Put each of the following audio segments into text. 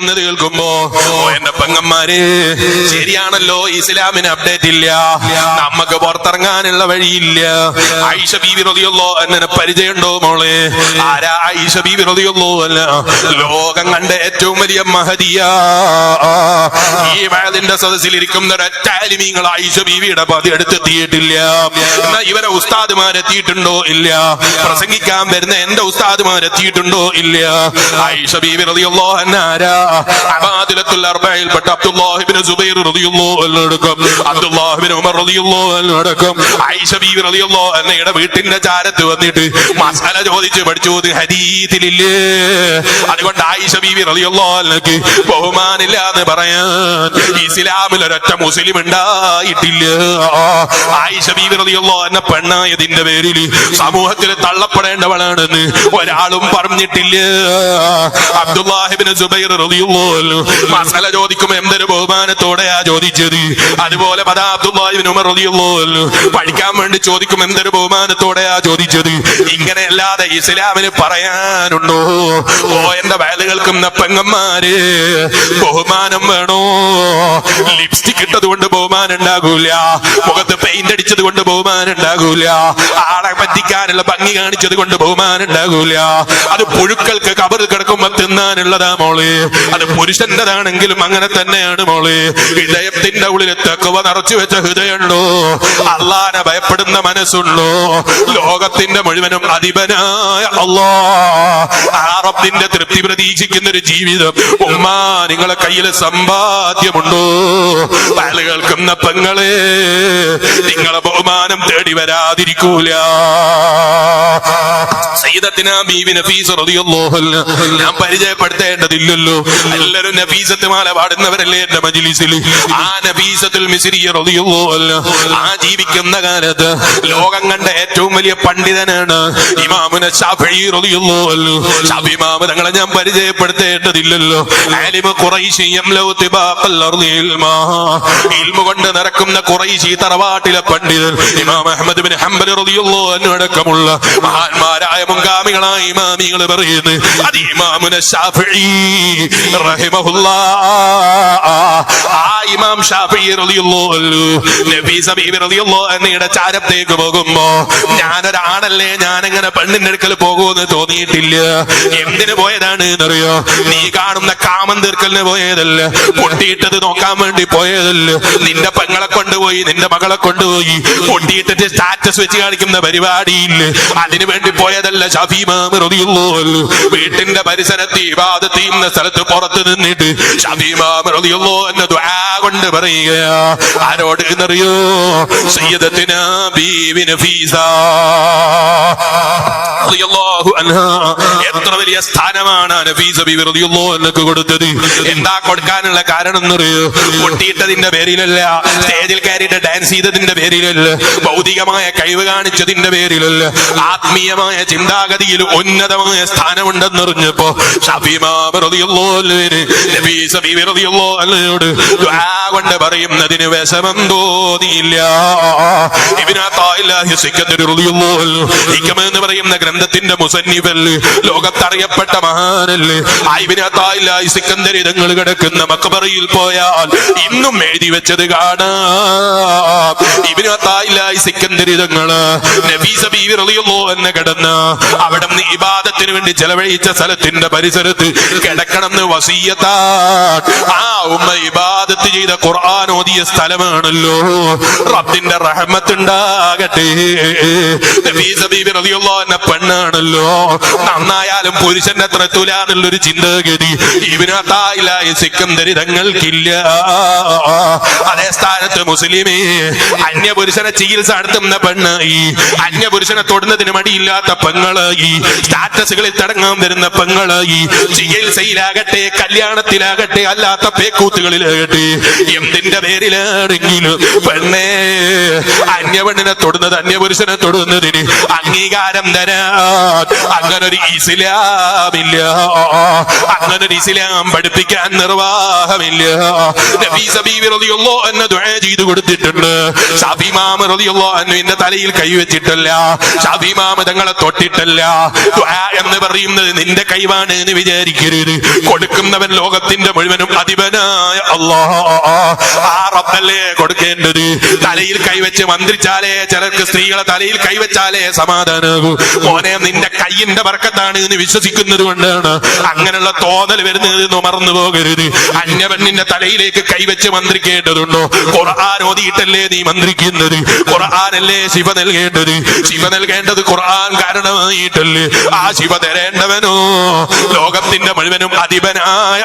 പറയുന്നത് കേൾക്കുമ്പോ ഓ എന്റെ പെങ്ങന്മാര് ശരിയാണല്ലോ ഇസ്ലാമിന് അപ്ഡേറ്റ് ഇല്ല. നമുക്ക് പുറത്തിറങ്ങാനുള്ള വഴിയില്ല. ആയിഷ ബി റതിയുള്ളോ എന്നെ പരിചയമുണ്ടോ മോളെ? ആരാ ആയിഷ ബി റതിയുള്ളോ അല്ല ലോകം കണ്ട ഏറ്റവും വലിയ മഹതിയ. ഈ വയലിന്റെ സദസ്സിൽ ഇരിക്കുന്ന ഒരറ്റാലിമീങ്ങൾ ആയിഷ ബിവിയുടെ പതി അടുത്തെത്തിയിട്ടില്ല. എന്നാ ഇവരെ ഉസ്താദ്മാരെത്തിയിട്ടുണ്ടോ ഇല്ല? പ്രസംഗിക്കാൻ വരുന്ന എന്റെ ഉസ്താദ്മാരെത്തിയിട്ടുണ്ടോ ഇല്ല? ആയിഷ ബി റതിയുള്ളോ എന്നാരാ uh, അബാദിലത്തുൽ അർബയിൽപ്പെട്ട അബ്ദുല്ലാഹിബ്നു സുബൈർ റളിയല്ലോ അല്ലടക്കം അബ്ദുല്ലാഹിബ്നു ഉമർ റളിയല്ലാഹു അല്ലടക്കം ആയിഷ ബീവി റളിയല്ലാഹു അൻഹയുടെ വീട്ടിന്റെ ചാരത്ത് വന്നിട്ട് മസാല ചോദിച്ച് പഠിച്ചു. ഇത് ഹദീസിലില്ലേ അതുകൊണ്ട് ആയിഷ ബീവി റളിയല്ലാഹു അൻഹക്ക് ബഹുമാനില്ല എന്ന് പറയാൻ ഇസ്ലാമിൽ ഒരൊറ്റ മുസ്ലിം ഉണ്ടായിട്ടില്ല. ആയിഷ ബീവി റളിയല്ലാഹു അൻഹ പെണ്ണായതിന്റെ പേരിൽ സമൂഹത്തിൽ തള്ളപ്പെടേണ്ടവളാണെന്ന് ഒരാളും പറഞ്ഞിട്ടില്ല. അബ്ദുല്ലാഹിബിന് സുബൈർ റളിയല്ലോ മസല ചോദിക്കും എന്തൊരു ബഹുമാനത്തോടെയാ ചോദിച്ചത്? അതുപോലെ പഠിക്കാൻ വേണ്ടി ചോദിക്കും എന്തൊരു ബഹുമാനത്തോടെയാ ചോദിച്ചത്? ഇങ്ങനെയല്ലാതെ ഇസ്ലാമിന് പറയാനുണ്ടോ? ഓ എന്റെ വയൽ കേൾക്കുന്ന പെങ്ങന്മാര് ബഹുമാനം വേണോ? ലിപ്സ്റ്റിക് ഇട്ടത് കൊണ്ട് ബഹുമാനം ഉണ്ടാകൂല. മുഖത്ത് പെയിന്റ് അടിച്ചത് കൊണ്ട് ബഹുമാനം ഉണ്ടാകൂല. ആളെ പറ്റിക്കാനുള്ള ഭംഗി കാണിച്ചത് കൊണ്ട് ബഹുമാനം ഉണ്ടാകൂല. അത് പുഴുക്കൾക്ക് കബറിൽ കിടക്കുമ്പോ തിന്നാനുള്ളതാ മോൾ. അത് പുരുഷന്റേതാണെങ്കിലും അങ്ങനെ തന്നെയാണ് മോളെ. ഹൃദയത്തിന്റെ ഉള്ളിൽ തക്കുവ നിറച്ചു വെച്ച ഹൃദയമുണ്ടോ? അള്ളാനെ ഭയപ്പെടുന്ന മനസ്സുണ്ടോ? ലോകത്തിന്റെ മുഴുവനും അധിപനായ അള്ളാ. ആ റബ്ബിന്റെ തൃപ്തി പ്രതീക്ഷിക്കുന്ന ഒരു ജീവിതം. ഉമ്മ നിങ്ങളെ കയ്യിൽ സമ്പാദ്യമുണ്ടോ? വയൽ കേൾക്കുന്ന പെങ്ങളെ നിങ്ങളെ ബഹുമാനം തേടി വരാതിരിക്കൂല. സയ്യിദത്തിന ബീവിനെ ഫീസ് ഞാൻ പരിചയപ്പെടുത്തേണ്ടതില്ലല്ലോ. എല്ലാവരും നഫീസത്ത് മാല പാടുന്നവരല്ലേ എന്റെ മജിലിസിൽ ആ നബീസത്തുൽ മിസ്രിയ റളിയല്ലാഹു അൻഹ. ആ ജീവിക്കുന്ന കാലത്ത് ലോകം കണ്ട ഏറ്റവും വലിയ പണ്ഡിതനാണ് ഇമാമുന ശാഫിഈ റളിയല്ലാഹു അൻഹു. ശാഫി ഇമാമ തങ്ങളെ ഞാൻ പരിചയപ്പെടുത്തേണ്ടതില്ലല്ലോ. ആലിമ ഖുറൈശി യംലൗ തിബാഖൽ അർളി ഇൽമാ. ഇൽമു കൊണ്ട് നിറക്കുന്ന ഖുറൈശി തറവാട്ടിലെ പണ്ഡിതൻ ഇമാം അഹ്മദ് ബിൻ ഹംബൽ റളിയല്ലാഹു അൻഹു അടക്കമുള്ള മഹാന്മാരായ മുൻഗാമികളായ ഇമാമികൾ പറയുന്നു അത് ഇമാമുന ശാഫിഈ റഹിമഹുല്ലാ ഇമാം ചാരത്തേക്ക് പോകുമ്പോ ഞാനൊരാണല്ലേ ഞാൻ അങ്ങനെ പെണ്ണിന്റെ അടുക്കൽ പോകുമെന്ന് തോന്നിയിട്ടില്ല. എന്തിനു പോയതാണ് എന്നറിയോ നീ കാണുന്ന കാമൻ തീർക്കലിന് പോയതല്ല. പൊട്ടിയിട്ടത് നോക്കാൻ വേണ്ടി പോയതല്ല. നിന്റെ പെങ്ങളെ കൊണ്ടുപോയി നിന്റെ മകളെ കൊണ്ടുപോയി. പൊട്ടിയിട്ടിട്ട് സ്റ്റാറ്റസ് വെച്ച് കാണിക്കുന്ന പരിപാടിയില്ല. അതിനു വേണ്ടി പോയതല്ല ഷഫീമാമറിയുള്ളൂ വീട്ടിന്റെ പരിസരത്ത് ഇബാദത്ത് ചെയ്യുന്ന സ്ഥലത്ത് പുറത്ത് നിന്നിട്ട് അൻഹു ദുആ കൊണ്ട് പറയുക ആരോട് എന്നറിയോ? സയ്യിദത്തിന ബീവിന് ഫീസ എത്ര വലിയ സ്ഥാനമാണ് എന്നൊക്കെ കൊടുത്തത്? എന്താ കൊടുക്കാനുള്ള കാരണം എന്നറിയോ? പൊട്ടിയിട്ടതിന്റെ പേരിലല്ല സ്റ്റേജിൽ കയറിയിട്ട് ഡാൻസ് ചെയ്തതിന്റെ പേരിലല്ല ഭൗതികമായ കഴിവ് കാണിച്ചതിന്റെ പേരിലല്ല ആത്മീയമായ ചിന്താഗതിയിൽ ഉന്നതമായ സ്ഥാനമുണ്ടെന്നറിഞ്ഞപ്പോ ോട് കൊണ്ട് പറയുന്നതിന് വിഷമം തോന്നിയില്ല എന്ന് പറയുന്ന ഗ്രന്ഥത്തിന്റെ മുസന്നിഫൽ ലോകത്തറിയപ്പെട്ട മഹാനല്ലേ ആയിബിനത്തായില്ലായി സിക്കന്തരിതങ്ങൾ കിടക്കുന്ന മക്കബറയിൽ പോയാൽ ഇന്നും എഴുതി വെച്ചത് കാണാം. ഇബിനത്തായില്ലായി സിക്കന്തരിതങ്ങൾ നബീസ ബീവി റളിയല്ലോ എന്ന് കിടന്ന് അവിടെ നിന്ന് ഇബാദത്തിന് വേണ്ടി ചെലവഴിച്ച സ്ഥലത്തിന്റെ പരിസരത്ത് കിടക്കണം എന്ന് വസീയത്താൻ ആ ഉമ്മ ഇബാദത്ത് ചെയ്ത ഖുർആൻ ഓതിയ സ്ഥലമാണല്ലോ. റബ്ബിന്റെ റഹമത്ത് ഉണ്ടാകട്ടെ എന്ന പെണ്ണാണല്ലോ. നന്നായാലും പുരുഷന്റെ അത്ര തുല ചിന്തഗതി. ചിന്തഗതി ഇബിനത്തായില്ലായി സിക്കന്തരിതങ്ങൾക്കില്ല അതേ സ്ഥാനത്ത് മുസ്ലിമേ അന്യപുരുഷനെ ചികിത്സ നടത്തുന്ന പെണ്ണ് ഈ അന്യപുരുഷനെ തൊടുന്നതിന് മടിയില്ലാത്ത ഈ സ്റ്റാറ്റസുകളിൽ തടങ്ങാൻ വരുന്ന പെങ്ങൾ ഈ ചികിത്സയിലാകട്ടെ പേരിലാകട്ടെ കല്യാണത്തിലാകട്ടെ അല്ലാത്ത പേക്കൂത്തുകളിലാകട്ടെ എന്തിന്റെ പേരിലാണെങ്കിലും പെണ്ണേ അന്യപെണ്ണിനെ തൊടുന്നത് അന്യപുരുഷനെ തൊടുന്നതിന് അംഗീകാരം തരാൻ. അങ്ങനൊരു ഇസ്ലാമില്ല. അങ്ങനൊരു ഇസ്ലാം പഠിപ്പിക്കാൻ നിർവാഹമില്ല. ചെയ്തു കൊടുത്തിട്ടുണ്ട്. ഷാഫിമാമ റതിയുള്ളോ അൻഹുവിന്റെ തലയിൽ കൈവച്ചിട്ടല്ല ഷാഫിമാമ തങ്ങളെ തൊട്ടിട്ടല്ല. എന്ന് പറയുന്നത് നിന്റെ കൈവാണ് എന്ന് വിചാരിക്കരുത്. കൊടുക്കുന്നവൻ ലോകത്തിന്റെ മുഴുവനും അധിപനായ റബ്ബല്ലേ കൊടുക്കേണ്ടത്. തലയിൽ കൈവച്ച് മന്ത്രിച്ചാലേ ചിലർക്ക് സ്ത്രീകളെ തലയിൽ കൈവച്ചാലേ സമാധാനാകൂ. മോനെ നിന്റെ കയ്യിന്റെ വർക്കത്താണ് എന്ന് വിശ്വസിക്കുന്നത് കൊണ്ടാണ് അങ്ങനെയുള്ള തോന്നൽ വരുന്നത് മറന്നു പോകരുത്. അന്യപെണ്ണിന്റെ തലയിലേക്ക് കൈവച്ച് മന്ത്രിക്കേണ്ടതുണ്ടോ? ഖുർആൻ ഓതിയിട്ടല്ലേ നീ മന്ത്രിക്കുന്നത്? ഖുർആാനല്ലേ ശിവ നൽകേണ്ടത്? ശിവ നൽകേണ്ടത് ഖുർആൻ കാരണമായിട്ടല്ലേ? ആ ശിവ തരേണ്ടവനോ? ലോകത്തിന്റെ മുഴുവനും അധിപനായ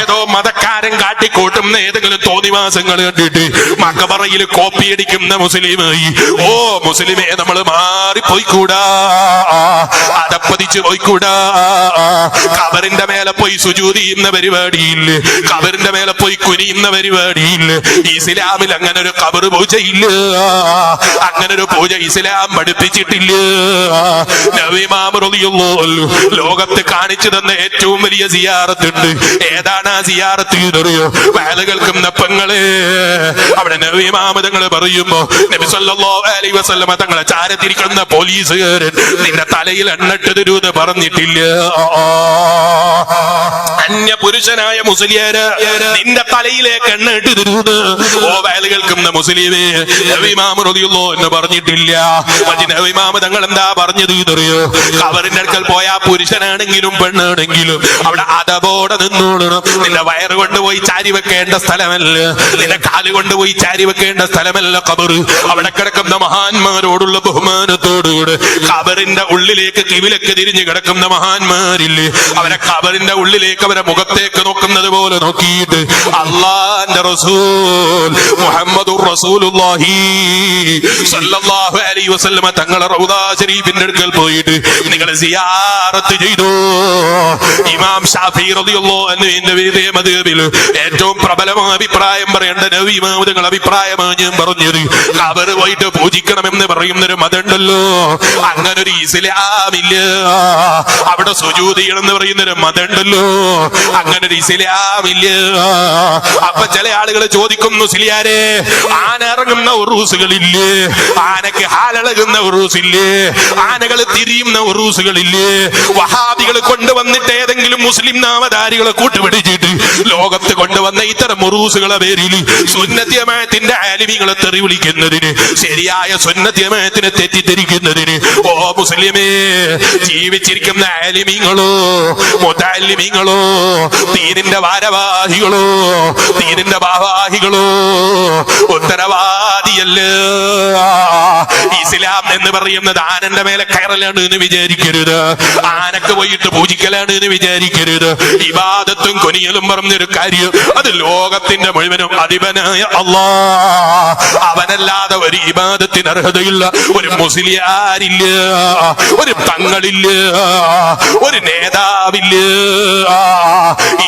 ഏതോ മതക്കാരൻ കാട്ടിക്കൂട്ടുന്ന ഏതെങ്കിലും തോന്നിവാസങ്ങൾ കണ്ടിട്ട് മക്കബറയിൽ കോപ്പിയടിക്കുന്ന മുസ്ലിമായി ഓ മുസ്ലിമേ നമ്മൾ മാറിപ്പോയിക്കൂടാ. അടപ്പതിച്ച് പോയിക്കൂടാ. കബറിന്റെ മേലെ പോയി സുജൂതി ചെയ്യുന്ന പരിപാടിയില്ല. കബറിന്റെ മേലെ പോയി കുനിയുന്ന പരിപാടിയില്ല. ഇസ്ലാമിൽ അങ്ങനെ ഒരു കബർ പൂജയില്ല. അങ്ങനെ ഒരു പൂജ ഇസ്ലാം പഠിപ്പിച്ചിട്ടില്ല. നവിമാമറിയുള്ളൂ ലോകത്ത് കാണിച്ചു തന്ന ഏറ്റവും വലിയ സിയാറത്തുണ്ട്. ഏതാണ് ആ സിയാറത്ത് എന്നറിയോ? വേല കേൾക്കുന്ന അവിടെ നവീമാമതങ്ങൾ പറയുമ്പോ നബി സല്ലല്ലാഹു അലൈഹി വസല്ലമ തങ്ങളെ ചാരത്തിരിക്കുന്ന പോലീസുകാരൻ നിന്റെ തലയിൽ എണ്ണട്ട് തരൂന്ന് പറഞ്ഞിട്ടില്ല. അന്യ പുരുഷനായ മുസ്ലിയാര് നിന്റെ തലയിലേക്ക് എണ്ണട്ട് തരൂന്ന് ഓ കേൾക്കുന്ന മുസ്ലിമേ നബിമാമ റതിയുള്ളോ എന്ന് പറഞ്ഞിട്ടില്ല. നബിമാമ തങ്ങൾ എന്താ പറഞ്ഞത് എന്നറിയോ? അവരിന്റെ അടുക്കൽ പോയ പുരുഷനാണെങ്കിലും പെണ്ണാണെങ്കിലും അവിടെ അതബോടെ നിന്നോളണം. നിന്റെ വയറ് കൊണ്ടുപോയി ചാരി വെക്കേണ്ട സ്ഥലമല്ല. നിന്റെ കാൽ കൊണ്ടുപോയി ചാരി വെക്കേണ്ട സ്ഥലമല്ല കബർ അവിടെ കിടക്കുന്ന മഹാന്മാരോടുള്ള ബഹുമാനത്തോടുകൂടെ കബറിന്റെ ഉള്ളിലേക്ക് കിവിലൊക്കെ തിരിഞ്ഞു കിടക്കുന്ന മഹാന്മാരില്ലേ? അവരെ കബറിന്റെ ഉള്ളിലേക്ക് അവരെ മുഖത്തേക്ക് നോക്കുന്നത് പോലെ നോക്കിയിട്ട് അള്ളാന്റെ റസൂൽ മുഹമ്മദ് തങ്ങളെ റൗദാ ഷരീഫിന്റെ അടുക്കൽ പോയിട്ട് നിങ്ങൾ സിയാറത്ത് ചെയ്തു. ഇമാം ഷാഫി ഏറ്റവും പ്രബലമായ അഭിപ്രായം പറയേണ്ട നവീമാവുതങ്ങൾ അഭിപ്രായമാണ് ഞാൻ പറഞ്ഞത്. അവർ പോയിട്ട് പൂജിക്കണമെന്ന് പറയുന്നൊരു മതമുണ്ടല്ലോ. അങ്ങനെ ഒരു ഇസ്ലാമില്ല. അവിടെ സുജൂത് ചെയ്യണം എന്ന് പറയുന്ന ഒരു മതമുണ്ടല്ലോ. അങ്ങനെ ഒരു ഇസ്ലാമില്ല. അപ്പൊ ചില ആളുകൾ ചോദിക്കുന്നു സിലിയാരെ ആന ഇറങ്ങുന്ന ഉറൂസുകളില്ലേ ആനക്ക് ഹാലളകുന്ന ഉറൂസില്ലേ ആനകൾ തിരിയുന്ന ഉറൂസുകളില്ലേ വഹാബികൾ കൊണ്ടുവന്നിട്ട് ഏതെങ്കിലും മുസ്ലിം നാമധാരികളെ കൂട്ടുപിടിച്ചിട്ട് ലോകത്ത് കൊണ്ടുവന്ന ഇത്തരം മുറൂസുകളെ പേരിൽ സുന്നത്യമായത്തിന്റെ ആലിമികളെ തെറി വിളിക്കുന്നതിന് ശരിയായ സുന്നത്യമായത്തിനെ തെറ്റിദ്ധരിക്കുന്നതിന് ഓ മുസ്ലിമേ ജീവിച്ചിരിക്കുന്ന ആലിമിങ്ങളോ മുതാലിമിങ്ങളോ തീരിന്റെ ഭാരവാഹികളോ തീരിന്റെ ഭാവാഹികളോ ഉത്തരവാദിയല്ല? ഇസ്ലാം എന്ന് പറയുന്നത് ആനന്റെ മേലെ കയറലാണ് എന്ന് വിചാരിക്കരുത്. ആനക്ക് പോയിട്ട് പൂജിക്കലാണ് എന്ന് വിചാരിക്കരുത്. ഇബാദത്തും കൊനിയലും പറഞ്ഞൊരു കാര്യം. അത് ലോകത്തിന്റെ മുഴുവനും അധിപനായ അള്ളാ അവനല്ലാതെ ഒരു ഇബാദത്തിന് അർഹതയില്ല. ഒരു മുസ്ലിയാരില്ല. ഒരു തങ്ങളില്ല. ഒരു നേതാവില്ല.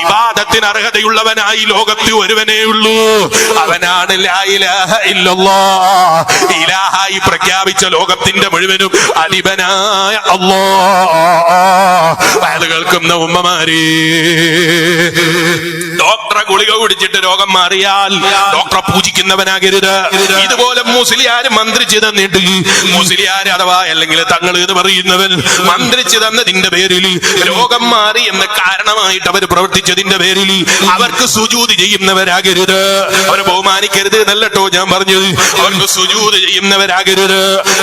ഇബാദത്തിന് അർഹതയുള്ളവനായി ലോകത്ത് ഒരുവനേ ഉള്ളൂ. അവനാണ് ഇലാഹായി പ്രഖ്യാപിച്ച ലോകത്തിന്റെ മുഴുവനും അധിപനായ അല്ലാ വയത് കേൾക്കുന്ന ഉമ്മമാരെ ഡോക്ടറെ ഗുളിക കുടിച്ചിട്ട് രോഗം മാറിയാൽ ഡോക്ടറെ പൂജിക്കുന്നവനാകരുത്. ഇതുപോലെ മുസ്ലിയാര് മന്ത്രിച്ചു തന്നിട്ട് മുസ്ലിയാര് അഥവാ അല്ലെങ്കിൽ തങ്ങൾ എന്ന് പറയുന്നവൻ മന്ത്രിച്ചു തന്നതിന്റെ പേരിൽ രോഗം മാറി എന്ന കാരണമായിട്ട് അവർ പ്രവർത്തിച്ചതിന്റെ പേരിൽ അവർക്ക് സുജൂതി ചെയ്യുന്നവരാകരുത്. അവരെ ബഹുമാനിക്കരുത് എന്നല്ലോ ഞാൻ പറഞ്ഞത്. അവർക്ക് സുജൂത് ചെയ്യുന്നവരാകരുത്.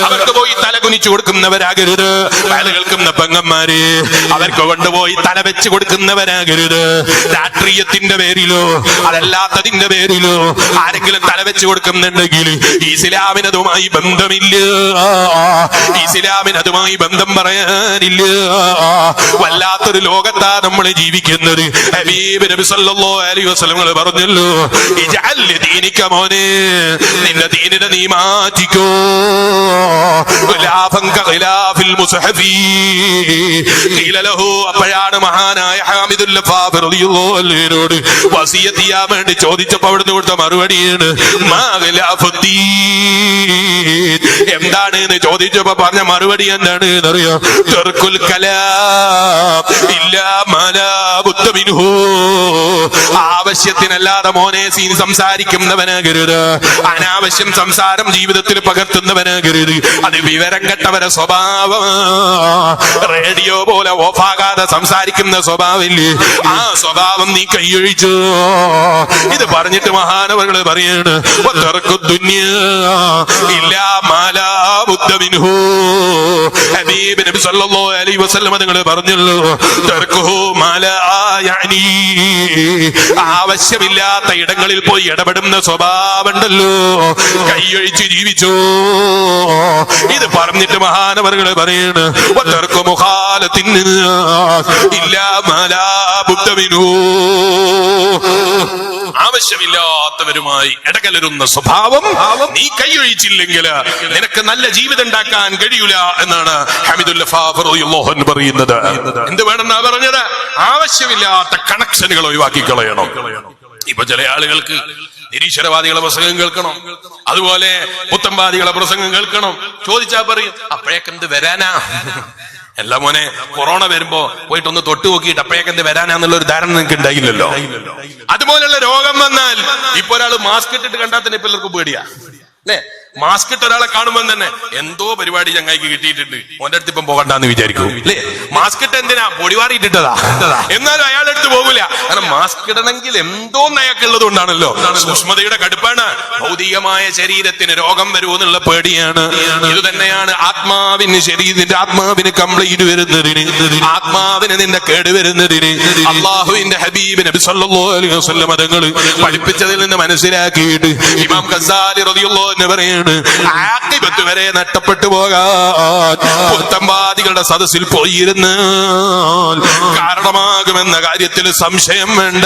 അവർക്ക് പോയി തല കുനിച്ചു കൊടുക്കുന്നവരാകരുത്. തല കേൾക്കുന്ന പെങ്ങന്മാര് അവർക്ക് കൊണ്ടുപോയി തല വെച്ച് കൊടുക്കുന്നവരാകരുത് രാഷ്ട്രീയത്തിന്റെ പേരിലോ അതല്ലാത്തതിന്റെ പേരിലോ ആരെങ്കിലും തലവെച്ച് കൊടുക്കുന്നുണ്ടെങ്കിൽ ഇസ്ലാമിനതുമായി ബന്ധമില്ല. ഇസ്ലാമിനതുമായി ബന്ധം പറയാനില്ല. വല്ലാത്തൊരു ലോകത്താ നമ്മൾ ജീവിക്കുന്നത്. ഹബീബ് നബി സല്ലല്ലാഹു അലൈഹി പറഞ്ഞല്ലോ ഇജഅൽ ദീനിക നിന്റെ ദീനിനെ നീ മാറ്റിക്കോ. ഖിലാഫൻ മുസ്ഹഫി അപ്പോഴാണ് മഹാനായ വസിയത്ത് വേണ്ടി ചോദിച്ചപ്പോ അവിടുന്ന് കൊടുത്ത മറുപടിയാണ് മാ എന്താണ് എന്ന് ചോദിച്ചപ്പോ പറഞ്ഞ മറുപടി എന്താണ് എന്നറിയോ തെർക്കുൽ കലാം. ഇല്ലാ മാലാ ബുദ്ധ മിൻഹു. ആവശ്യത്തിനല്ലാതെ മോനെ സീൻ സംസാരിക്കുന്നവനാകരുത്. അനാവശ്യം സംസാരം ജീവിതത്തിൽ പകർത്തുന്നവനാകരുത്. അത് വിവരം കെട്ടവരെ സ്വഭാവം. റേഡിയോ പോലെ ഓഫാകാതെ സംസാരിക്കുന്ന സ്വഭാവമില്ലേ? ആ സ്വഭാവം നീ കൈയൊഴിച്ചു. ഇത് പറഞ്ഞിട്ട് മഹാനവകൾ പറയാണ് ഇല്ല മാല ഇല്ലാ മാലാ ബുദ്ധ മിൻഹു." ഹബീബ് നബി സല്ലല്ലാഹു അലൈഹി വസല്ലം ആവശ്യമില്ലാത്ത ഇടങ്ങളിൽ പോയി ഇടപെടുന്ന സ്വഭാവമുണ്ടല്ലോ. കൈയൊഴിച്ച് ജീവിച്ചോ. ഇത് പറഞ്ഞിട്ട് മഹാനവറുകൾ പറയണ് "വതർക്കു മുഖാലത്തിന് ഇല്ല മാലാ ബുദ്ധ മിൻഹു." ആവശ്യമില്ലാത്തവരുമായി ഇടകലരുന്ന സ്വഭാവം നീ കൈയൊഴിച്ചില്ലെങ്കിൽ നിനക്ക് നല്ല ജീവിതം ഉണ്ടാക്കാൻ കഴിയൂല എന്നാണ് ഹമീദുല്ലോഹൻ പറയുന്നത്. എന്ത് വേണമെന്നാ പറഞ്ഞത്? ആവശ്യമില്ലാത്ത കണക്ഷനുകൾ ഒഴിവാക്കി കളയണം. ഇപ്പൊ ചില ആളുകൾക്ക് നിരീശ്വരവാദികളെ പ്രസംഗം കേൾക്കണം. അതുപോലെ പുത്തംവാദികളെ പ്രസംഗം കേൾക്കണം. ചോദിച്ചാ പറയും അപ്പോഴേക്കെന്ത് വരാനാ? അല്ല മോനെ കൊറോണ വരുമ്പോ പോയിട്ട് ഒന്ന് തൊട്ട് നോക്കിയിട്ട് അപ്പോഴേക്കെന്ത് വരാനാന്നുള്ള ഒരു ധാരണ നിങ്ങൾക്ക് ഉണ്ടായില്ലല്ലോ? അതുപോലെയുള്ള രോഗം വന്നാൽ ഇപ്പൊ ഒരാൾ മാസ്ക് ഇട്ടിട്ട് കണ്ടാൽ തന്നെ ഇപ്പൊ എല്ലാവർക്കും പേടിയാ. അല്ലേ? മാസ്ക് ഇട്ട ഒരാളെ കാണുമ്പോൾ തന്നെ എന്തോ പരിപാടി ചങ്ങായിക്ക് കിട്ടിയിട്ടുണ്ട്. ഓന്റെ അടുത്ത് ഇപ്പം പോകണ്ടെന്ന് വിചാരിക്കും. അല്ലേ? മാസ്ക് ഇട്ട് എന്തിനാ? പൊടിവാറി ഇട്ടിട്ടതാ. എന്നാലും അയാളുടെ അടുത്ത് പോകില്ല കാരണം മാസ്ക് ഇടണമെങ്കിൽ എന്തോ അയാൾക്കുള്ളത് കൊണ്ടാണല്ലോ. സൂക്ഷ്മതയുടെ കടുപ്പാണ്. ഭൗതികമായ ശരീരത്തിന് രോഗം വരുമെന്നുള്ള പേടിയാണ്. ഇത് തന്നെയാണ് ആത്മാവിന് ശരീരത്തിന്റെ ആത്മാവിന് കംപ്ലൈന്റ് വരുന്നതിന്. ആത്മാവിന് നിന്റെ കേട് വരുന്നതിന്. അള്ളാഹുവിന്റെ ഹബീബ് നബി സല്ലല്ലാഹു അലൈഹി വസല്ലം തങ്ങൾ പഠിപ്പിച്ചതിൽ നിന്ന് മനസ്സിലാക്കിയിട്ട് ഇമാം ഖസാലി റളിയല്ലാഹു അൻഹു പറയാണ് ആഖിബത്ത് വരെ നഷ്ടപ്പെട്ടു പോകാൻ. സദസ്സിൽ പോയിരുന്ന് കാരണമാകുമെന്ന കാര്യത്തിൽ സംശയം വേണ്ട.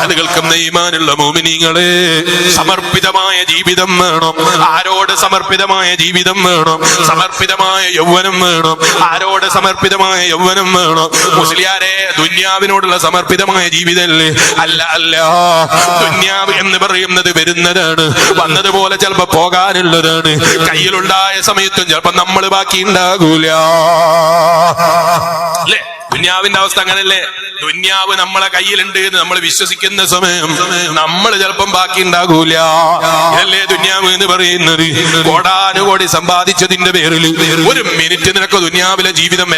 ആളുകൾക്കും നെയ്മാനുള്ള മോമിനിങ്ങളെ സമർപ്പിതമായ ജീവിതം വേണം. ആരോട് സമർപ്പിതമായ ജീവിതം വേണം? സമർപ്പിതമായ യൗവനം വേണം. ആരോട് സമർപ്പിതമായ യൗവനം വേണം? മുസ്ലിയാരെ ദുന്യാവിനോടുള്ള സമർപ്പിതമായ ജീവിതമല്ലേ അല്ല അല്ല. ദുന്യാവ് എന്ന് പറയുന്നത് വരുന്നതാണ്. വന്നതുപോലെ ചിലപ്പോ പോകാനുള്ളതാണ്. കയ്യിലുണ്ടായ സമയത്തും ചിലപ്പോ നമ്മൾ ബാക്കി ഉണ്ടാകൂല അല്ലേ? ദുന്യാവിന്റെ അവസ്ഥ അങ്ങനല്ലേ? ദുന്യാവ് നമ്മളെ കയ്യിലുണ്ട് എന്ന് നമ്മൾ വിശ്വസിക്കുന്ന സമയം നമ്മൾ ചിലപ്പം ബാക്കി ഉണ്ടാകൂല അല്ലേ ദുന്യാവ് എന്ന് പറയുന്നത്? കോടാനുകോടി സമ്പാദിച്ചതിന്റെ പേരിൽ ഒരു മിനിറ്റ് നിനക്ക് ദുന്യാവിലെ ജീവിതം